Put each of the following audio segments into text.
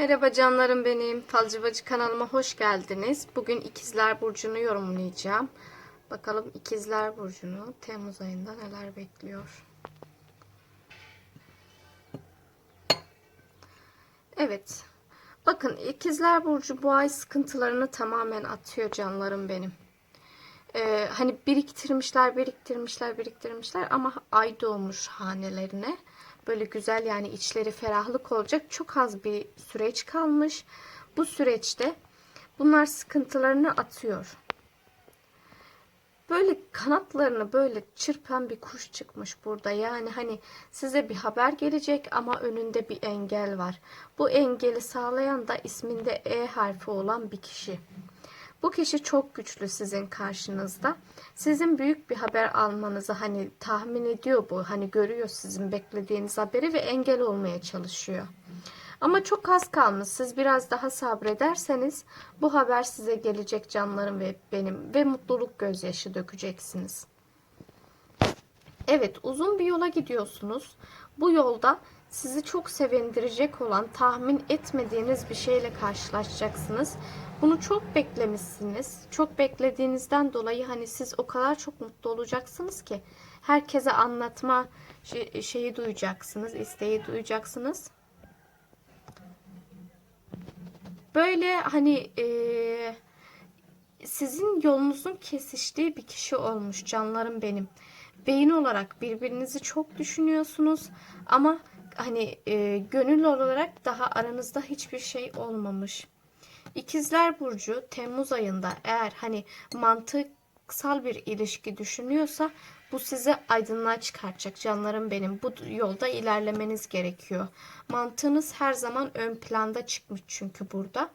Merhaba canlarım benim. Falcı Bacı kanalıma hoş geldiniz. Bugün İkizler Burcu'nu yorumlayacağım. Bakalım İkizler Burcu'nu Temmuz ayında neler bekliyor. Evet. Bakın İkizler Burcu bu ay sıkıntılarını tamamen atıyor canlarım benim. Ee, hani biriktirmişler, biriktirmişler, biriktirmişler ama ay doğmuş hanelerine. Böyle güzel yani içleri ferahlık olacak. Çok az bir süreç kalmış. Bu süreçte bunlar sıkıntılarını atıyor. Böyle kanatlarını böyle çırpan bir kuş çıkmış burada. Yani hani size bir haber gelecek ama önünde bir engel var. Bu engeli sağlayan da isminde E harfi olan bir kişi. Bu kişi çok güçlü sizin karşınızda. Sizin büyük bir haber almanızı hani tahmin ediyor bu. Hani görüyor sizin beklediğiniz haberi ve engel olmaya çalışıyor. Ama çok az kalmış. Siz biraz daha sabrederseniz bu haber size gelecek canlarım ve benim ve mutluluk gözyaşı dökeceksiniz. Evet, uzun bir yola gidiyorsunuz. Bu yolda sizi çok sevindirecek olan tahmin etmediğiniz bir şeyle karşılaşacaksınız. Bunu çok beklemişsiniz. Çok beklediğinizden dolayı hani siz o kadar çok mutlu olacaksınız ki herkese anlatma şey- şeyi duyacaksınız, isteği duyacaksınız. Böyle hani eee, sizin yolunuzun kesiştiği bir kişi olmuş canlarım benim. Beyin olarak birbirinizi çok düşünüyorsunuz ama hani e, gönül olarak daha aranızda hiçbir şey olmamış. İkizler Burcu Temmuz ayında eğer hani mantıksal bir ilişki düşünüyorsa bu sizi aydınlığa çıkartacak canlarım benim. Bu yolda ilerlemeniz gerekiyor. Mantığınız her zaman ön planda çıkmış çünkü burada.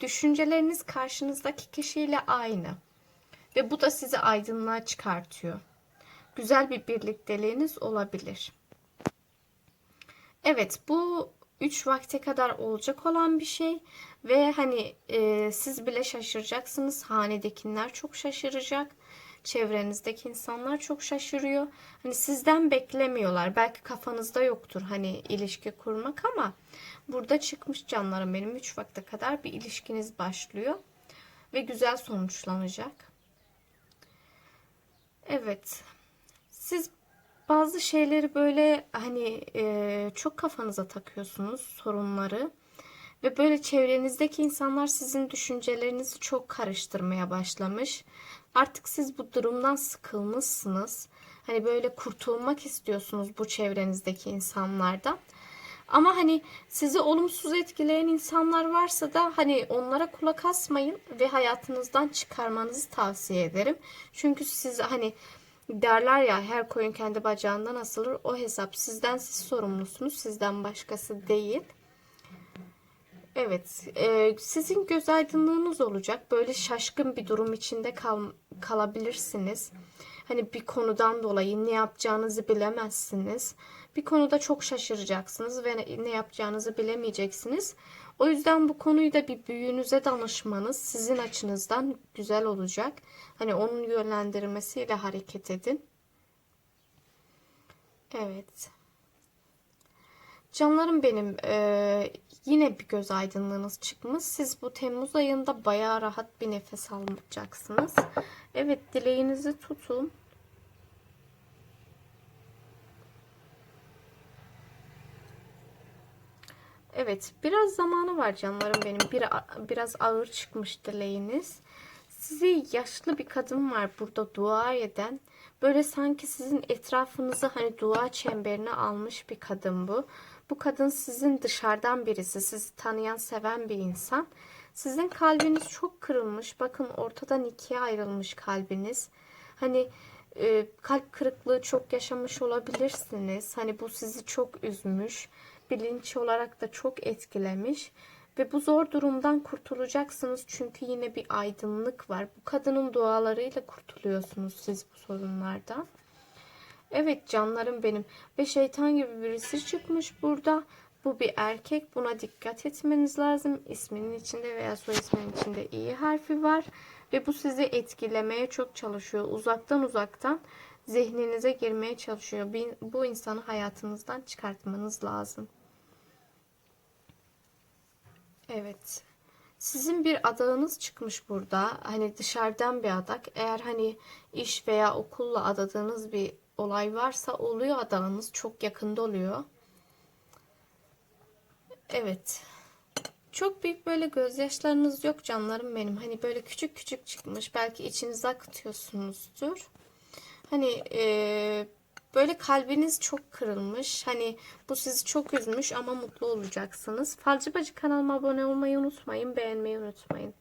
Düşünceleriniz karşınızdaki kişiyle aynı. Ve bu da sizi aydınlığa çıkartıyor. Güzel bir birlikteliğiniz olabilir. Evet bu 3 vakte kadar olacak olan bir şey ve hani e, siz bile şaşıracaksınız. Hanedekiler çok şaşıracak. Çevrenizdeki insanlar çok şaşırıyor. Hani sizden beklemiyorlar. Belki kafanızda yoktur hani ilişki kurmak ama burada çıkmış canlarım benim 3 vakte kadar bir ilişkiniz başlıyor ve güzel sonuçlanacak. Evet. Siz bazı şeyleri böyle hani e, çok kafanıza takıyorsunuz sorunları ve böyle çevrenizdeki insanlar sizin düşüncelerinizi çok karıştırmaya başlamış. Artık siz bu durumdan sıkılmışsınız. Hani böyle kurtulmak istiyorsunuz bu çevrenizdeki insanlardan. Ama hani sizi olumsuz etkileyen insanlar varsa da hani onlara kulak asmayın ve hayatınızdan çıkarmanızı tavsiye ederim. Çünkü siz hani derler ya her koyun kendi bacağından asılır. O hesap sizden siz sorumlusunuz. Sizden başkası değil. Evet, e, sizin göz aydınlığınız olacak. Böyle şaşkın bir durum içinde kal, kalabilirsiniz. Hani bir konudan dolayı ne yapacağınızı bilemezsiniz. Bir konuda çok şaşıracaksınız ve ne, yapacağınızı bilemeyeceksiniz. O yüzden bu konuyu da bir büyüğünüze danışmanız sizin açınızdan güzel olacak. Hani onun yönlendirmesiyle hareket edin. Evet. Canlarım benim e, yine bir göz aydınlığınız çıkmış. Siz bu Temmuz ayında bayağı rahat bir nefes alacaksınız. Evet dileğinizi tutun. Evet biraz zamanı var canlarım benim. Bir, biraz ağır çıkmış dileğiniz. Sizi yaşlı bir kadın var burada dua eden. Böyle sanki sizin etrafınızı hani dua çemberine almış bir kadın bu. Bu kadın sizin dışarıdan birisi. Sizi tanıyan, seven bir insan. Sizin kalbiniz çok kırılmış. Bakın ortadan ikiye ayrılmış kalbiniz. Hani e, kalp kırıklığı çok yaşamış olabilirsiniz. Hani bu sizi çok üzmüş. Bilinç olarak da çok etkilemiş. Ve bu zor durumdan kurtulacaksınız çünkü yine bir aydınlık var. Bu kadının dualarıyla kurtuluyorsunuz siz bu sorunlardan. Evet canlarım benim. Ve şeytan gibi birisi çıkmış burada. Bu bir erkek. Buna dikkat etmeniz lazım. İsminin içinde veya soy isminin içinde iyi harfi var. Ve bu sizi etkilemeye çok çalışıyor. Uzaktan uzaktan zihninize girmeye çalışıyor. Bu insanı hayatınızdan çıkartmanız lazım. Evet. Sizin bir adağınız çıkmış burada. Hani dışarıdan bir adak. Eğer hani iş veya okulla adadığınız bir olay varsa oluyor adağınız. Çok yakında oluyor. Evet. Çok büyük böyle gözyaşlarınız yok canlarım benim. Hani böyle küçük küçük çıkmış. Belki içinize akıtıyorsunuzdur. Hani eee, böyle kalbiniz çok kırılmış. Hani bu sizi çok üzmüş ama mutlu olacaksınız. Falcı Bacı kanalıma abone olmayı unutmayın. Beğenmeyi unutmayın.